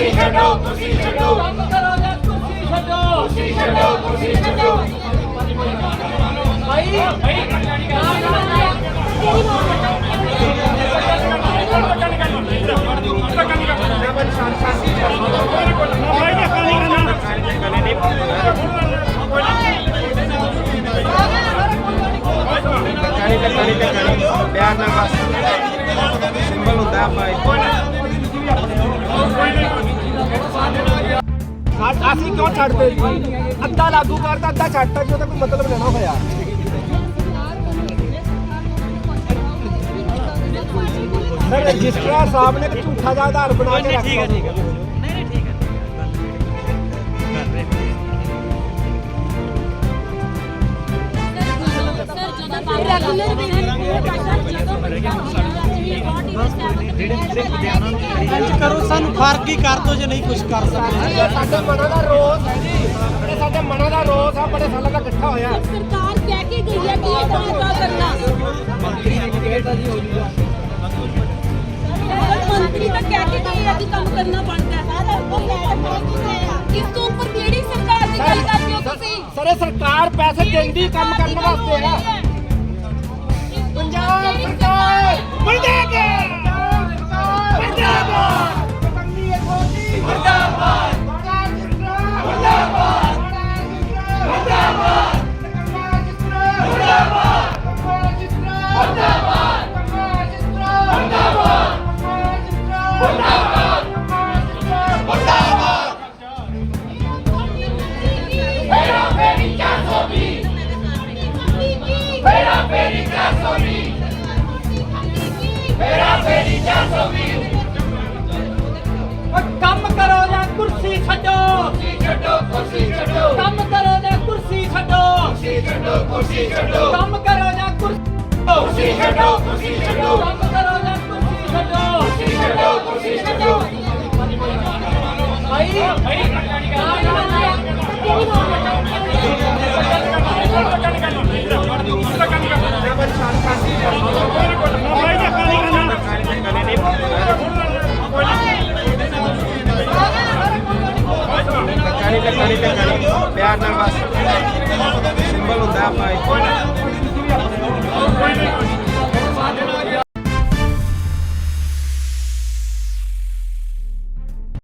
ਕੁਰਸੀ ਛੱਡੋ ਕੁਰਸੀ ਛੱਡੋ। ਕੰਮ ਕਰੋ ਜਾਂ ਕੁਰਸੀ ਛੱਡੋ ਕੁਰਸੀ ਛੱਡੋ। ਕੁਰਸੀ ਛੱਡੋ ਭਾਈ ਭਾਈ ਪਿਆਰ ਨਾਲ ਬਸ। ਸਿੰਬਲ ਹੁੰਦਾ ਆਪਾਂ ਇੱਥੇ ਅਸੀਂ ਕਿਉਂ ਛੱਡਦੇ ਜੀ? ਅੱਧਾ ਲਾਗੂ ਕਰਤਾ ਅੱਧਾ ਛੱਡਤਾ ਜੀ ਉਹਦਾ ਕੋਈ ਮਤਲਬ ਲੈਣਾ ਹੋਇਆ। ਸਰ ਰਜਿਸਟਰਾਰ ਸਾਹਿਬ ਨੇ ਇੱਕ ਝੂਠਾ ਜਿਹਾ ਆਧਾਰ ਬਣਾ ਕੇ ਰੱਖਿਆ। ਠੀਕ ਹੈ ਠੀਕ ਹੈ ਰੈਗੂਲਰ ਇੰਜ ਕਰੋ ਸਾਨੂੰ ਫ਼ਰਕ ਹੀ ਕਰ ਦੋ ਜੇ ਨਹੀਂ ਕੁਝ ਕਰ ਸਕਦੇ। ਸਾਡੇ ਮਨਾਂ ਦਾ ਰੋਸ ਹੈ ਜੀ। ਇਹ ਸਾਡੇ ਮਨਾਂ ਦਾ ਰੋਸ ਆ ਬੜੇ ਸਾਲਾਂ ਦਾ ਇਕੱਠਾ ਹੋਇਆ। ਸਰਕਾਰ ਕਹਿ ਕੇ ਗਈ ਹੈ ਕਿ ਇਹ ਕੰਮ ਕਾ ਕਰਨਾ। ਮੰਤਰੀ ਤਾਂ ਕਹਿ ਕੇ ਗਈ ਹੈ ਕਿ ਕੰਮ ਕਰਨਾ ਬਣਦਾ ਹੈ। ਇਸ ਤੋਂ ਉੱਪਰ ਕਿਹੜੀ ਸਰਕਾਰ ਦੀ ਗੱਲ ਕਰਦੇ ਹੋ ਤੁਸੀਂ? ਸਰ ਸਰਕਾਰ ਪੈਸੇ ਦਿੰਦੀ ਕੰਮ ਕਰਨ ਵਾਸਤੇ ਆ। ਪੰਜਾਬ ਸਰਕਾਰ ਕੰਮ ਕਰੋ ਜਾਂ ਕੁਰਸੀ ਛੱਡੋ। ਕੁਰਸੀ ਛੱਡੋ ਕੁਰਸੀ ਛੱਡੋ। ਕੰਮ ਕਰੋ ਜਾਂ ਕੁਰਸੀ ਛੱਡੋ। ਕੁਰਸੀ ਛੱਡੋ ਕੁਰਸੀ ਛੱਡੋ। ਨਾਲ ਬਸ ਸਿੰਬਲ ਹੁੰਦਾ ਆਪਾਂ ਇੱਥੇ